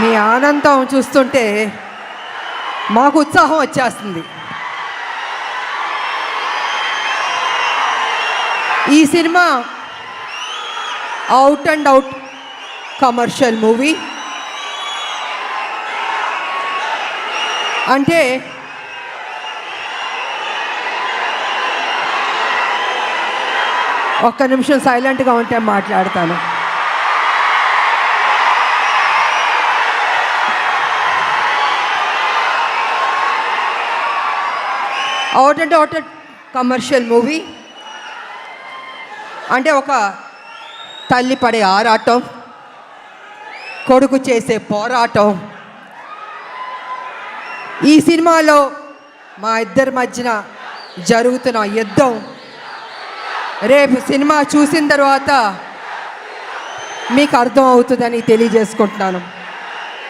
మీ ఆనందం చూస్తుంటే మాకు ఉత్సాహం వచ్చేస్తుంది. ఈ cinema out and out commercial movie అంటే ఒక్క నిమిషం సైలెంట్గా ఉంటే మాట్లాడతాను. Out and out commercial movie అంటే ఒక తల్లి పడే ఆరాటం కొడుకు చేసే పోరాటం. ఈ సినిమాలో మా ఇద్దరి మధ్యన జరుగుతున్న యుద్ధం. రేపు సినిమా చూసిన తర్వాత మీకు అర్థం అవుతుందని తెలియజేసుకుంటున్నాను.